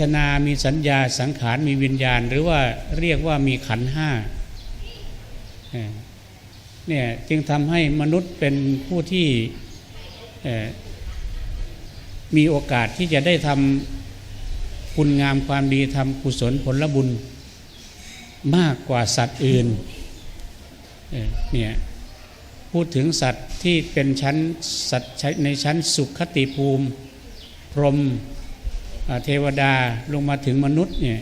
ทนา มีสัญญา สังขาร มีวิญญาณ หรือว่าเรียกว่ามีขันห้าเนี่ยจึงทำให้มนุษย์เป็นผู้ที่มีโอกาสที่จะได้ทำคุณงามความดีทำกุศลผลบุญ มากกว่าสัตว์อื่นเนี่ยพูดถึงสัตว์ที่เป็นชั้นสัตว์ในชั้นสุขคติภูมิ พรหม เทวดาลงมาถึงมนุษย์เนี่ย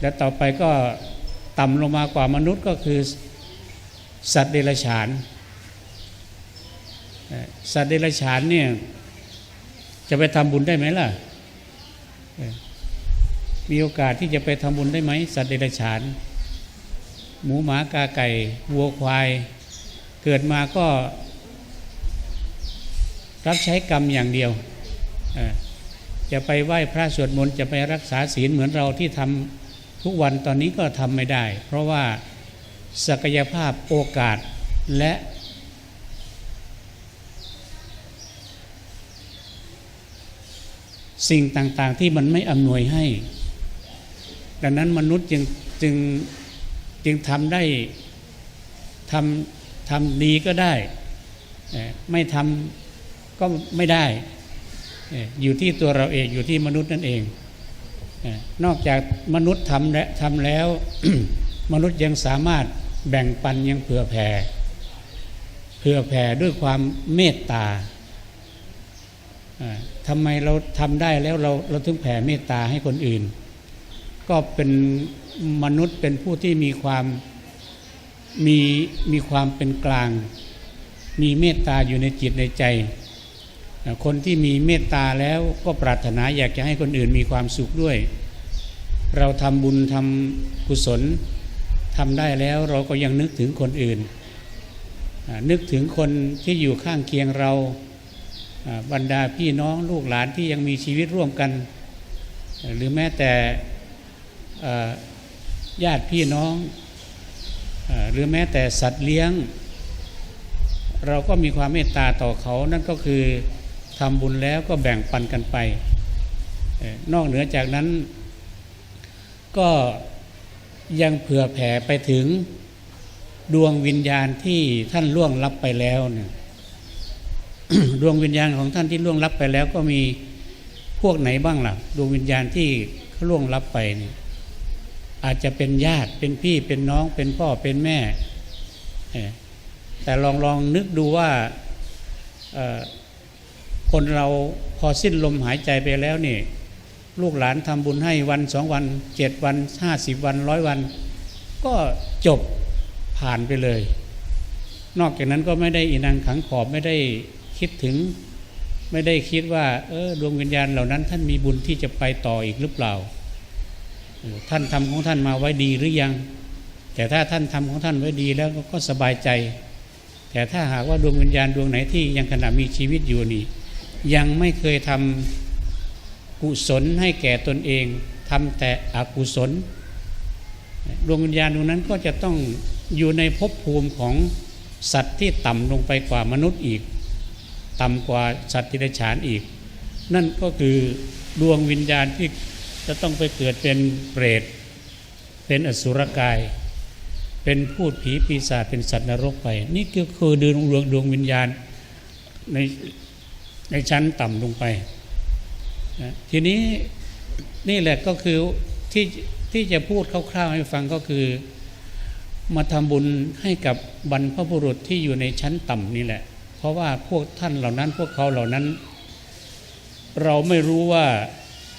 และต่อไปก็ต่ำลงมากว่ามนุษย์ก็คือสัตว์เดรัจฉาน สัตว์เดรัจฉานเนี่ยจะไปทำบุญได้ไหมล่ะ มีโอกาสที่จะไปทำบุญได้ไหมสัตว์เดรัจฉาน หมูหมากาไก่วัวควาย เกิดมาก็รับใช้กรรมอย่างเดียว จะไปไหว้พระสวดมนต์จะไปรักษาศีลเหมือนเราที่ทำทุกวันตอนนี้ก็ทำไม่ได้ เพราะว่าศักยภาพโอกาสและสิ่งต่างๆที่มันไม่อำนวยให้ ดังนั้นมนุษย์จึงจึงจึงทำได้ทำทำดีก็ได้ ไม่ทำก็ไม่ได้ อยู่ที่ตัวเราเองอยู่ที่มนุษย์นั่นเอง นอกจากมนุษย์ทำและทำแล้ว มนุษย์ยังสามารถแบ่งปันยังเผื่อแผ่เผื่อแผ่ด้วยความเมตตาทำไมเราทำได้แล้วเราเราถึงแผ่เมตตาให้คนอื่น ก็เป็นมนุษย์เป็นผู้ที่มีความมีมีความเป็นกลาง มีเมตตาอยู่ในจิตในใจ คนที่มีเมตตาแล้วก็ปรารถนาอยากจะให้คนอื่นมีความสุขด้วย เราทำบุญทำกุศลทำได้แล้วเราก็ยังนึกถึงคนอื่น นึกถึงคนที่อยู่ข้างเคียงเราบรรดาพี่น้องลูกหลานที่ยังมีชีวิตร่วมกัน หรือแม้แต่ญาติพี่น้อง หรือแม้แต่สัตว์เลี้ยง เราก็มีความเมตตาต่อเขานั่นก็คือ ทำบุญแล้วก็แบ่งปันกันไป นอกเหนือจากนั้น ก็ยังเผื่อแผ่ไปถึงดวงวิญญาณที่ท่านล่วงลับไปแล้วเนี่ยดวงวิญญาณของท่านที่ล่วงลับไปแล้วก็มีพวกไหนบ้างล่ะ ดวงวิญญาณที่เขาล่วงลับไปเนี่ยอาจจะเป็นญาติเป็นพี่เป็นน้องเป็นพ่อเป็นแม่ แต่ลองลองนึกดูว่า คนเราพอสิ้นลมหายใจไปแล้วนี่ลูกหลานทำบุญให้วันสองวันเจ็ดวันห้าสิบวันร้อยวัน ก็จบผ่านไปเลย นอกจากนั้นก็ไม่ได้อินังขังขอบไม่ได้คิดถึง ไม่ได้คิดว่าเออดวงวิญญาณเหล่านั้น ท่านมีบุญที่จะไปต่ออีกหรือเปล่า ท่านทำของท่านมาไว้ดีหรือยัง แต่ถ้าท่านทำของท่านไว้ดีแล้วก็สบายใจ แต่ถ้าหากว่าดวงวิญญาณดวงไหนที่ยังขณะมีชีวิตอยู่นี่ ยังไม่เคยทำกุศลให้แก่ตนเองทำแต่อกุศลดวงวิญญาณดวงนั้นก็จะต้องอยู่ในภพภูมิของสัตว์ที่ต่ำลงไปกว่ามนุษย์อีก ต่ำกว่าสัตว์ที่ไรฉานอีก นั่นก็คือดวงวิญญาณที่จะต้องไปเกิดเป็นเปรต เป็นอสุรกาย เป็นพูดผีปีศาจเป็นสัตว์นรกไป นี่ก็คือดวงดวงดวงวิญญาณใน ในชั้นต่ำลงไปนะทีนี้นี่แหละก็คือที่ที่จะพูดคร่าวๆให้ฟังก็คือ มาทำบุญให้กับบรรพบุรุษที่อยู่ในชั้นต่ำนี่แหละ เพราะว่าพวกท่านเหล่านั้นพวกเขาเหล่านั้น เราไม่รู้ว่า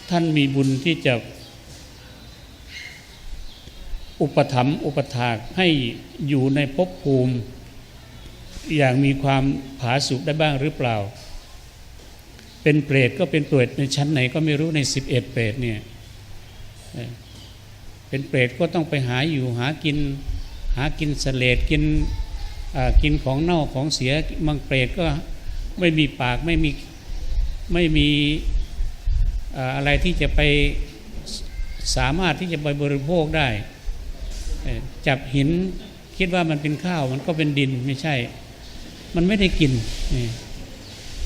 ท่านมีบุญที่จะอุปถัมภ์อุปถากให้อยู่ในภพภูมิ อย่างมีความผาสุกได้บ้างหรือเปล่า เป็นเปรตก็เป็นเปรตในชั้นไหนก็ไม่รู้ใน11เอ็ดเปรตเนี่ยเป็นเปรตก็ต้องไปหาอยู่หากินหากินเสลดกินกินของเน่าของเสียบางเปรตก็ไม่มีปากไม่มีไม่มีอะไรที่จะไปสามารถที่จะไปบริโภคได้ จับหินคิดว่ามันเป็นข้าวมันก็เป็นดินไม่ใช่ มันไม่ได้กินนี่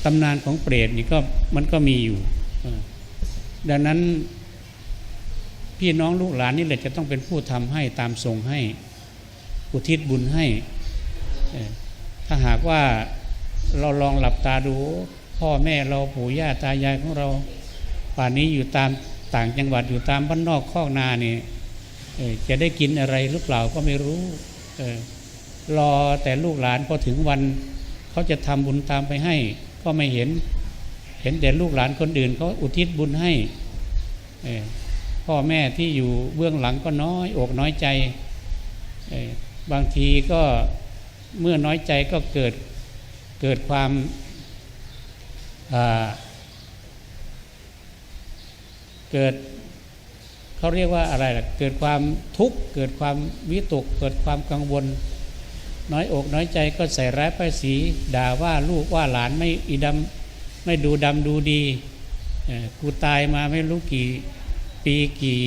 ตำนานของเปรตนี่ก็มันก็มีอยู่ ดังนั้นพี่น้องลูกหลานนี่แหละจะต้องเป็นผู้ทำให้ตามทรงให้ อุทิศบุญให้ ถ้าหากว่าเราลองหลับตาดู พ่อแม่เราปู่ย่าตายายของเรา ป่านนี้อยู่ตามต่างจังหวัดอยู่ตามบ้านนอกคอกนาเนี่เอ่อจะได้กินอะไรหรือเปล่าก็ไม่รู้เออรอแต่ลูกหลานพอถึงวัน เขาจะทำบุญตามไปให้ ก็ไม่เห็น เห็นแต่ลูกหลานคนอื่นเขาอุทิศบุญให้พ่อแม่ที่อยู่เบื้องหลังก็น้อยอกน้อยใจ บางทีก็เมื่อน้อยใจก็เกิดเกิดความาเกิดเขาเรียกว่าอะไรล่ะ เกิดความทุกข์ เกิดความวิตก เกิดความกังวล น้อยอกน้อยใจก็ใส่ร้ายป้ายสีด่าว่าลูกว่าหลานไม่อีดำไม่ดูดำดูดีกูตายมาไม่รู้กี่ปีกี่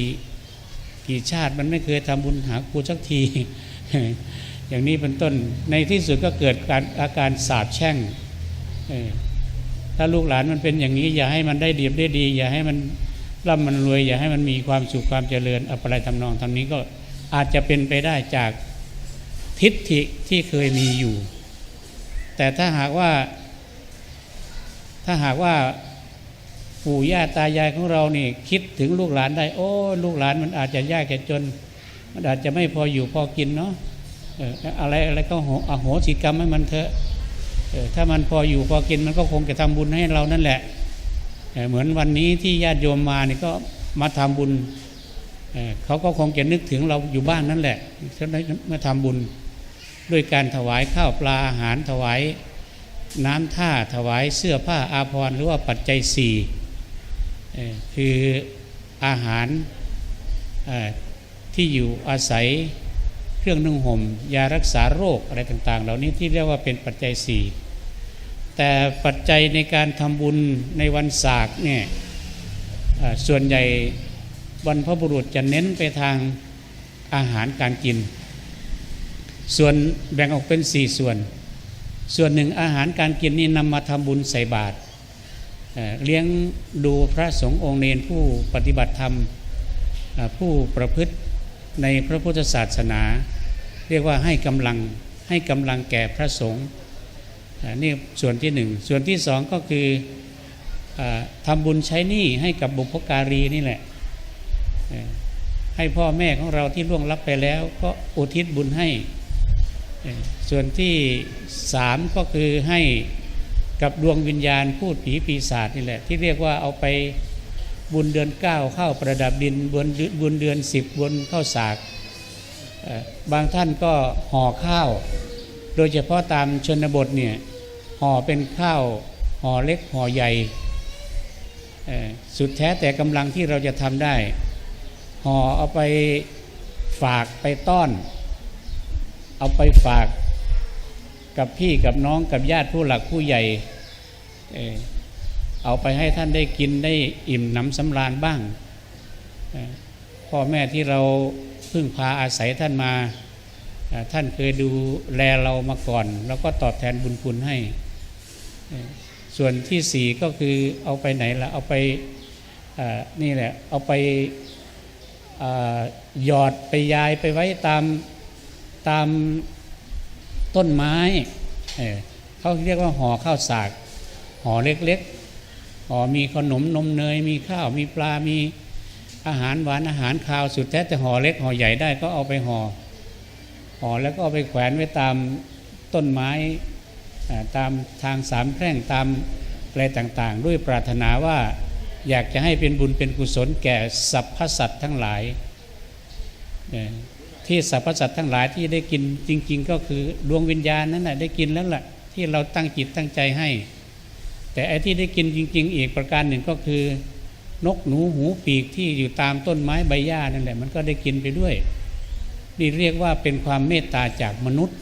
กี่ชาติมันไม่เคยทำบุญหากูสักที อย่างนี้เป็นต้นในที่สุดก็เกิดการอาการสาบแช่งถ้าลูกหลานมันเป็นอย่างนี้ อย่าให้มันได้ดีได้ดี อย่าให้มันร่ำมันรวย อย่าให้มันมีความสุขความเจริญอะไรทำนองทำนี้ก็อาจจะเป็นไปได้จาก ทิฏฐิที่เคยมีอยู่ แต่ถ้าหากว่า ถ้าหากว่าปู่ย่าตายายของเรานี่คิดถึงลูกหลานได้ โอ้ ลูกหลานมันอาจจะยากแก่จน มันอาจจะไม่พออยู่พอกินเนาะอะไรอะไรก็โหอโหสิกรรมให้มันเถอะถ้ามันพออยู่พอกินมันก็คงจะทำบุญให้เรานั่นแหละ เหมือนวันนี้ที่ญาติโยมมานี่ก็มาทำบุญเขาก็คงจะนึกถึงเราอยู่บ้านนั่นแหละเขาได้มาทำบุญ ด้วยการถวายข้าวปลาอาหารถวายน้ำท่าถวายเสื้อผ้าอาภรณ์หรือว่าปัจจัยสี่คืออาหารที่อยู่อาศัยเครื่องนุ่งห่มยารักษาโรคอะไรต่าง ๆ เหล่านี้ที่เรียกว่าเป็นปัจจัยสี่แต่ปัจจัยในการทำบุญในวันศาสตร์เนี่ยส่วนใหญ่บรรพบุรุษจะเน้นไปทางอาหารการกิน ส่วนแบ่งออกเป็นสี่ส่วน ส่วนหนึ่งอาหารการกินนี่นำมาทำบุญใส่บาตรเลี้ยงดูพระสงฆ์องค์เนนผู้ปฏิบัติธรรมผู้ประพฤติในพระพุทธศาสนา เรียกว่าให้กำลังให้กำลังแก่พระสงฆ์นี่ส่วนที่หนึ่งส่วนที่สองก็คืออทำบุญใช้หนี้ให้กับบุพการีนี่แหละให้พ่อแม่ของเราที่ล่วงลับไปแล้ว ก็อุทิศบุญให้ ส่วนที่สามก็คือให้กับดวงวิญญาณพูดผีปีศาจนี่แหละ ที่เรียกว่าเอาไปบุญเดือนเก้าเข้าประดับดินบุญบุญเดือนสิบบนเข้าสากบางท่านก็ห่อข้าว โดยเฉพาะตามชนบทเนี่ยห่อเป็นข้าวห่อเล็กห่อใหญ่สุดแท้แต่กำลังที่เราจะทำได้ห่อเอาไปฝากไปต้อน เอาไปฝากกับพี่กับน้องกับญาติผู้หลักผู้ใหญ่ เอาไปให้ท่านได้กินได้อิ่มหนำสำราญบ้าง พ่อแม่ที่เราพึ่งพาอาศัยท่านมา ท่านเคยดูแลเรามาก่อน แล้วก็ตอบแทนบุญคุณให้ ส่วนที่สี่ก็คือเอาไปไหนละเอาไปนี่แหละเอาไปหยอดไปยายไปไว้ตาม ตามต้นไม้เออเขาเรียกว่าห่อข้าวสากห่อเล็กๆห่อมีขนมนมเนย มีข้าวมีปลา มีอาหารหวานอาหารคาวสุดแท้แต่ห่อเล็กห่อใหญ่ได้ก็เอาไปห่อห่อแล้วก็เอาไปแขวนไว้ตามต้นไม้ตามทางสามแพร่งตามอะไรต่างๆ ด้วยปรารถนาว่าอยากจะให้เป็นบุญเป็นกุศลแก่สรรพสัตว์ทั้งหลาย ที่สรรพสัตว์ทั้งหลายที่ได้กินจริง ๆ ก็คือดวงวิญญาณนั้นนะได้กินแล้วล่ะที่เราตั้งจิตตั้งใจให้ แต่ไอ้ที่ได้กินจริง ๆ อีกประการหนึ่งก็คือนกหนูหูปีกที่อยู่ตามต้นไม้ใบหญ้านั่นแหละมันก็ได้กินไปด้วย นี่เรียกว่าเป็นความเมตตาจากมนุษย์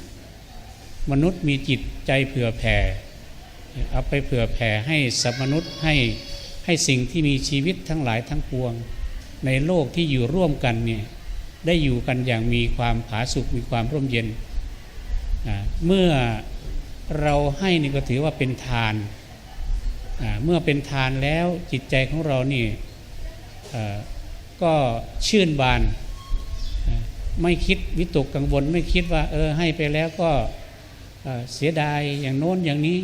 มนุษย์มีจิตใจเผื่อแผ่เอาไปเผื่อแผ่ให้สัตว์มนุษย์ให้ให้สิ่งที่มีชีวิตทั้งหลายทั้งปวง ในโลกที่อยู่ร่วมกันเนี่ย ได้อยู่กันอย่างมีความผาสุกมีความร่มเย็นเมื่อเราให้นี่ก็ถือว่าเป็นทานเมื่อเป็นทานแล้วจิตใจของเรานี่ก็ชื่นบาน ไม่คิดวิตกกังวล ไม่คิดว่าเออให้ไปแล้วก็เสียดายอย่างโน้นอย่างนี้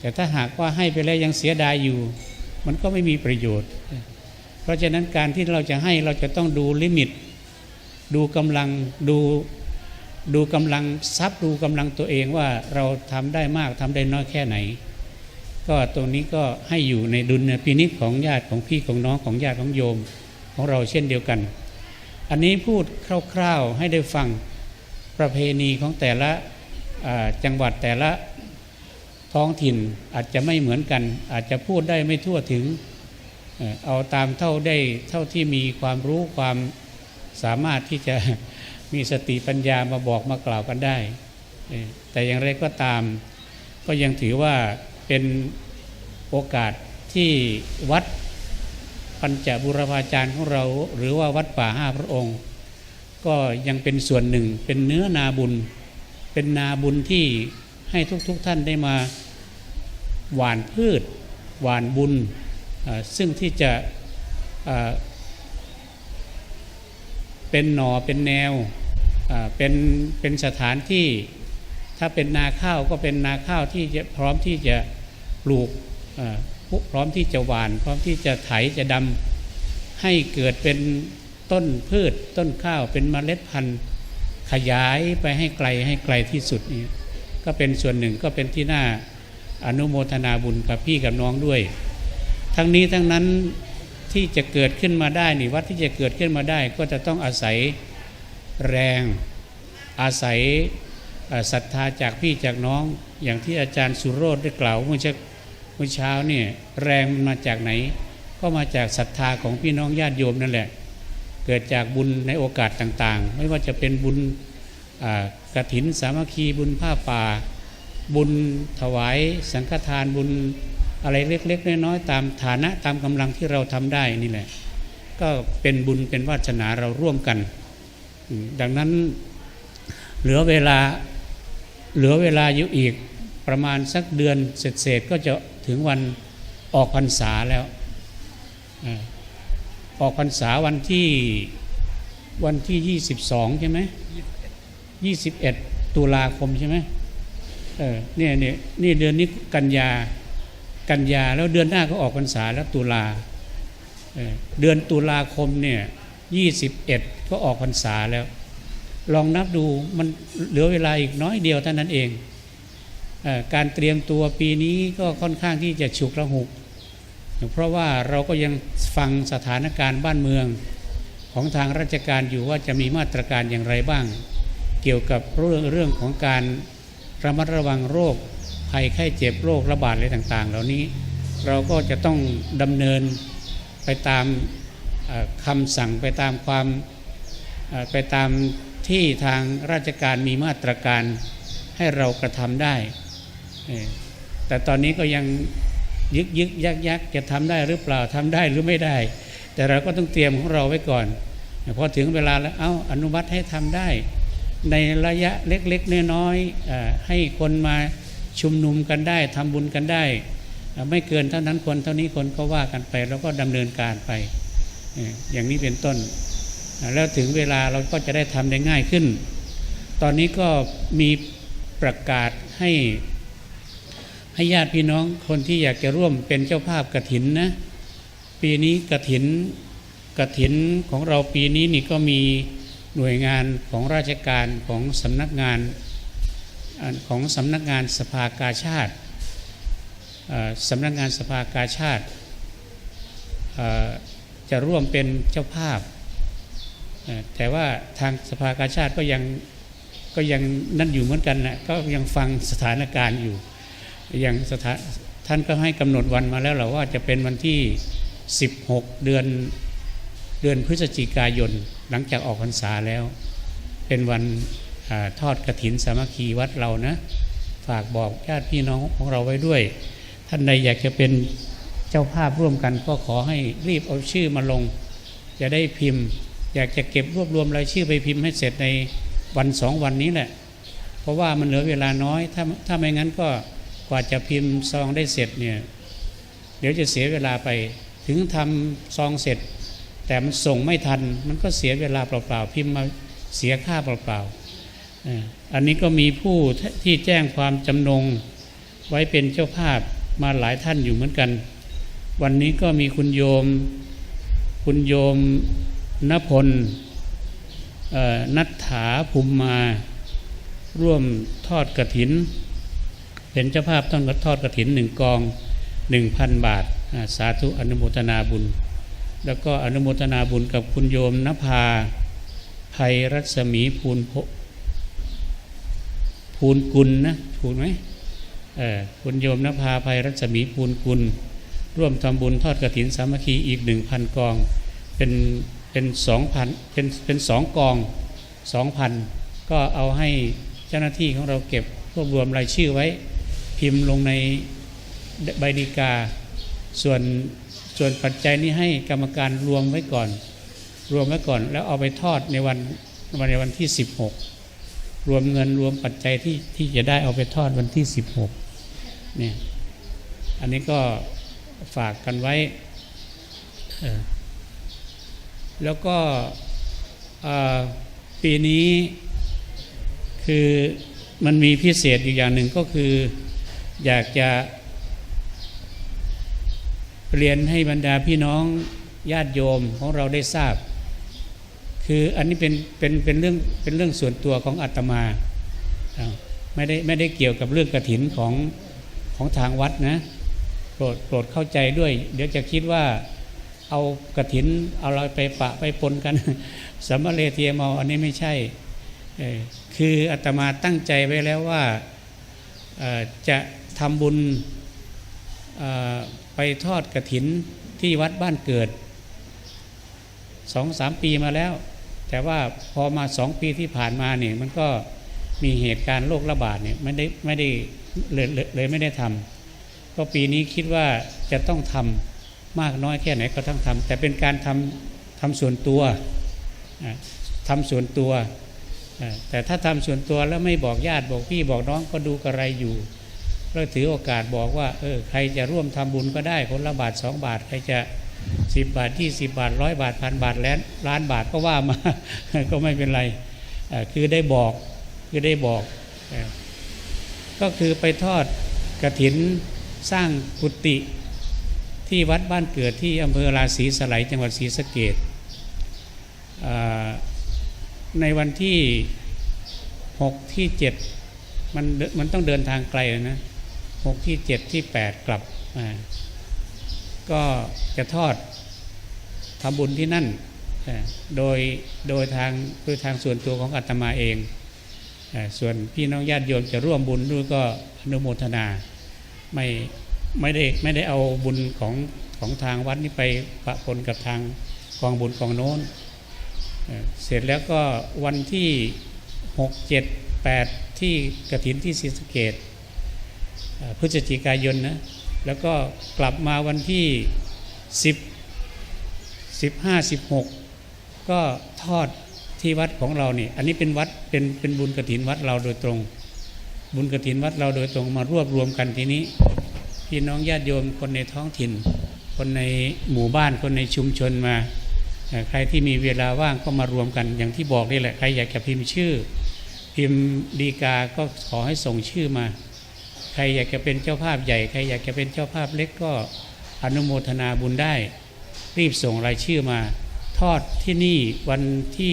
แต่ถ้าหากว่าให้ไปแล้วยังเสียดายอยู่ มันก็ไม่มีประโยชน์ เพราะฉะนั้นการที่เราจะให้เราจะต้องดูลิมิต ดูกำลังดูดูกำลังทรัพย์ดูกำลังตัวเองว่าเราทำได้มากทำได้น้อยแค่ไหน ก็ตรงนี้ก็ให้อยู่ในดุลพินิจของญาติของพี่ของน้องของญาติของโยมของเราเช่นเดียวกัน อันนี้พูดคร่าวๆให้ได้ฟังประเพณีของแต่ละจังหวัดแต่ละท้องถิ่นอาจจะไม่เหมือนกัน อาจจะพูดได้ไม่ทั่วถึง เอาตามเท่าได้เท่าที่มีความรู้ความสามารถที่จะมีสติปัญญามาบอกมากล่าวกันได้ แต่อย่างไรก็ตาม ก็ยังถือว่าเป็นโอกาสที่วัดปัญจบุรพาจารย์ของเรา หรือว่าวัดป่าห้าพระองค์ ก็ยังเป็นส่วนหนึ่งเป็นเนื้อนาบุญ เป็นนาบุญที่ให้ทุกๆทท่านได้มาหวานพืช หวานบุญ ซึ่งที่จะเป็นหน่อเป็นแนวเป็นเป็นสถานที่ถ้าเป็นนาข้าวก็เป็นนาข้าวที่จะพร้อมที่จะปลูกพร้อมที่จะหวาน พร้อมที่จะไถจะดำให้เกิดเป็นต้นพืชต้นข้าวเป็นเมล็ดพันธุ์ ขยายไปให้ไกลให้ไกลที่สุดนี่ก็เป็นส่วนหนึ่งก็เป็นที่น่าอนุโมทนาบุญกับพี่กับน้องด้วย ทั้งนี้ทั้งนั้นที่จะเกิดขึ้นมาได้นี่วัดที่จะเกิดขึ้นมาได้ ก็จะต้องอาศัยแรงอาศัยศรัทธาจากพี่จากน้อง อย่างที่อาจารย์สุโรธได้กล่าวเมื่อเช้าเมื่อเช้านี่ยแรงมันมาจากไหน ก็มาจากศรัทธาของพี่น้องญาติโยมนั่นแหละ เกิดจากบุญในโอกาสต่างๆ ไม่ว่าจะเป็นบุญอ่ากฐินสามัคคีบุญผ้าป่า บุญถวายสังฆทานบุญ อะไรเล็กๆน้อยๆตามฐานะตามกำลังที่เราทำได้นี่แหละ ก็เป็นบุญเป็นวาสนาเราร่วมกัน ดังนั้นเหลือเวลาเหลือเวลาอยู่อีกประมาณสักเดือนเศษๆก็จะถึงวันออกพรรษาแล้วอออกพรรษาวันที่วันที่ 22 ใช่ไหม21 ตุลาคมใช่ไหมเออเนี่ยเนี่ยนี่เดือนนี้กันยา กันยาแล้วเดือนหน้าก็ออกพรรษาแล้วตุลาเดือนตุลาคมเนี่ย21ก็ออกพรรษาแล้ว ลองนับดูมันเหลือเวลาอีกน้อยเดียวเท่านั้นเองอการเตรียมตัวปีนี้ก็ค่อนข้างที่จะฉุกระหุก เพราะว่าเราก็ยังฟังสถานการณ์บ้านเมืองของทางราชการอยู่ว่าจะมีมาตรการอย่างไรบ้าง เกี่ยวกับเรื่องเรื่องของการระมัดระวังโรค ภัยไข้เจ็บโรคระบาดอะไรต่างๆ เหล่านี้เราก็จะต้องดำเนินไปตามคำสั่งไปตามความไปตามที่ทางราชการมีมาตรการให้เรากระทำได้ แต่ตอนนี้ก็ยังยึกยึกยักยักจะทำได้หรือเปล่าทำได้หรือไม่ได้ แต่เราก็ต้องเตรียมของเราไว้ก่อนพอถึงเวลาแล้วเอา้าอนุมัติให้ทำได้ ในระยะเล็กๆน้อยๆให้คนมา ชุมนุมกันได้ทำบุญกันได้ ไม่เกินเท่านั้นคนเท่านี้คนก็ว่ากันไปแล้วก็ดำเนินการไป อย่างนี้เป็นต้น แล้วถึงเวลาเราก็จะได้ทำได้ง่ายขึ้น ตอนนี้ก็มีประกาศให้ให้ญาติพี่น้องคนที่อยากจะร่วมเป็นเจ้าภาพกระถินนะปีนี้กระถินกระถินของเราปีนี้นี่ก็มีหน่วยงานของราชการของสำนักงาน ของสำนักงานสภากาชาติสำนักงานสภากาชาติจะร่วมเป็นเจ้าภาพ แต่ว่าทางสภากาชาติก็ยังก็ยังนั่นอยู่เหมือนกันนะก็ยังฟังสถานการณ์อยู่ยังสถานท่านก็ให้กำหนดวันมาแล้วเหราว่าจะเป็นวันที่ 16 เดือนเดือนพฤศจิกายนหลังจากออกพรรษาแล้ว เป็นวัน อทอดกระถินสามัคคีวัดเรานะ ฝากบอกญาติพี่น้องของเราไว้ด้วย ท่านใดอยากจะเป็นเจ้าภาพร่วมกันก็ขอให้รีบเอาชื่อมาลง จะได้พิมพ์ อยากจะเก็บรวบรวมรายชื่อไปพิมพ์ให้เสร็จในวันสองวันนี้แหละ เพราะว่ามันเหลือเวลาน้อย ถ้าถ้าไม่งั้นก็กว่าจะพิมพ์ซองได้เสร็จเนี่ยเดี๋ยวจะเสียเวลาไปถึงทำซองเสร็จ แต่มันส่งไม่ทัน มันก็เสียเวลาเปล่าๆพิมพ์มาเสียค่าเปล่าๆ อันนี้ก็มีผู้ที่แจ้งความจำนงไว้เป็นเจ้าภาพมาหลายท่านอยู่เหมือนกัน วันนี้ก็มีคุณโยม คุณโยมณพลนัทถาภูมิมา ร่วมทอดกระถิน เป็นเจ้าภาพต้องทอดกระถินหนึ่งกองหนึ่งพันบาท สาธุอนุโมทนาบุญ แล้วก็อนุโมทนาบุญกับคุณโยมนภาภัยรัศมีภูลโพ ภูลกุลนะถูกไหมเออคุณโยมนภาภัยรัศมีภูลกุล ร่วมทำบุญทอดกระถินสามัคคีอีกหนึ่งพันกอง เป็นเป็นสองพันเป็นเป็นสองกองสองพันก็เอาให้เจ้าหน้าที่ของเราเก็บรวบรวมรายชื่อไว้ พิมพ์ลงในใบดีกา ส่วนส่วนปัจจัยนี้ให้กรรมการรวมไว้ก่อน รวมไว้ก่อนแล้วเอาไปทอดในวันวันในวันที่ 16 รวมเงินรวมปัจจัยที่ที่จะได้เอาไปทอดวันที่ 16เนี่ยอันนี้ก็ฝากกันไว้ แล้วก็ปีนี้คือมันมีพิเศษอีกอย่างหนึ่งก็คืออยากจะเรียนให้บรรดาพี่น้องญาติโยมของเราได้ทราบ คืออันนี้เป็นเป็นเป็นเรื่องเป็นเรื่องส่วนตัวของอาตมาไม่ได้ไม่ได้เกี่ยวกับเรื่องกระถินของของทางวัดนะโปรดโปรดเข้าใจด้วย เดี๋ยวจะคิดว่าเอากระถินเอาเราไปปะไปปนกันสมเลเทียมออันนี้ไม่ใช่ คืออาตมาตั้งใจไว้แล้วว่าจะทำบุญไปทอดกระถินที่วัดบ้านเกิดสองสามปีมาแล้ว แต่ว่าพอมาสองปีที่ผ่านมาเนี่ยมันก็มีเหตุการณ์โรคระบาดเนี่ยไม่ได้ไม่ได้เลยเลยเลยไม่ได้ทำก็ปีนี้คิดว่าจะต้องทำมากน้อยแค่ไหนก็ต้องทำแต่เป็นการทำทำส่วนตัวอะทำส่วนตัว แต่ถ้าทำส่วนตัวแล้วไม่บอกญาติบอกพี่บอกน้องก็ดูกระไรอยู่ก็ถือโอกาสบอกว่าเออใครจะร่วมทำบุญก็ได้คนละบาทสองบาทใครจะ สิบบาทที่สิบบาทร้อยบาทพันบาทแล้วล้านบาทก็ว่ามา ก็ไม่เป็นไร คือได้บอกคือได้บอก ก็คือไปทอดกระถินสร้างกุฏิที่วัดบ้านเกิดที่อำเภอราศีสไลจังหวัดศรีสะเกดในวันที่หกที่เจ็ดมันมันต้องเดินทางไกลเลยนะหกที่เจ็ดที่แปดกลับมา ก็จะทอดทำบุญที่นั่น โดยโดยทางคือทางส่วนตัวของอาตมาเอง ส่วนพี่น้องญาติโยมจะร่วมบุญด้วยก็อนุโมทนาไม่ไม่ได้ไม่ได้เอาบุญของของทางวัดนี้ไปปะปนกับทางกองบุญกองโน้น เสร็จแล้วก็วันที่หกเจ็ดแปดที่กระถินที่ศรีสะเกดพฤศจิกายนนะ แล้วก็กลับมาวันที่สิบสิบห้าสิบหกก็ทอดที่วัดของเราเนี่ยอันนี้เป็นวัดเป็นเป็นบุญกระถินวัดเราโดยตรง บุญกระถินวัดเราโดยตรงมารวบรวมกันทีนี้พี่น้องญาติโยมคนในท้องถิ่น คนในหมู่บ้านคนในชุมชนมา ใครที่มีเวลาว่างก็มารวมกันอย่างที่บอกนี่แหละใครอยากจะพิมพ์ชื่อ พิมพ์ดีกาก็ขอให้ส่งชื่อมา ใครอยากจะเป็นเจ้าภาพใหญ่ ใครอยากจะเป็นเจ้าภาพเล็กก็อนุโมทนาบุญได้ รีบส่งรายชื่อมา ทอดที่นี่วันที่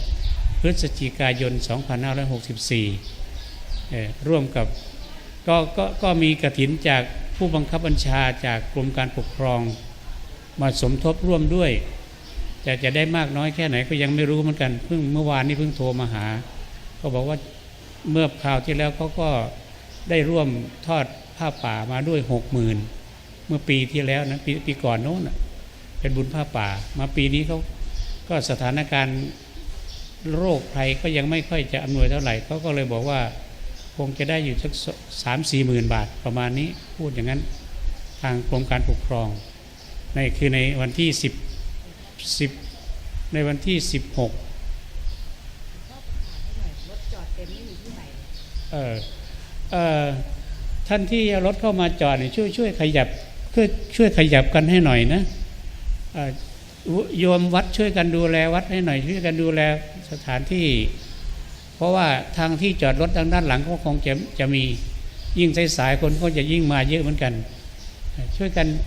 16 พฤศจิกายน 2564เอ่ร่วมกับก็ก็ก็มีกระถินจากผู้บังคับบัญชาจากกรมการปกครอง มาสมทบร่วมด้วย แต่จะได้มากน้อยแค่ไหนก็ยังไม่รู้เหมือนกันเพิ่งเมื่อวานนี้เพิ่งโทรมาหา ก็บอกว่าเมื่อคราวที่แล้วเขาก็ ได้ร่วมทอดผ้าป่ามาด้วยหกหมื่นเมื่อปีที่แล้วนะปปีก่อนโน้นน่ะเป็นบุญผ้าป่า มาปีนี้เขาก็สถานการณ์โรคภัยก็ยังไม่ค่อยจะอำนวยเท่าไหร่เขาก็เลยบอกว่าคงจะได้อยู่สักสามสี่หมื่นบาทประมาณนี้พูดอย่างนั้นทางกรมการปกครองในคือในวันที่สิบสิบในวันที่สิบหกรถจอดเต็มไม่มีที่ไหนเออเออ ท่านที่รถเข้ามาจอดช่วยช่วยขยับช่วยช่วยขยับกันให้หน่อยนะโยมวัดช่วยกันดูแลวัดให้หน่อยช่วยกันดูแลสถานที่ เพราะว่าทางที่จอดรถทางด้านหลังก็คงจะจะมียิ่งสายๆคนก็จะยิ่งมาเยอะเหมือนกัน ช่วยกัน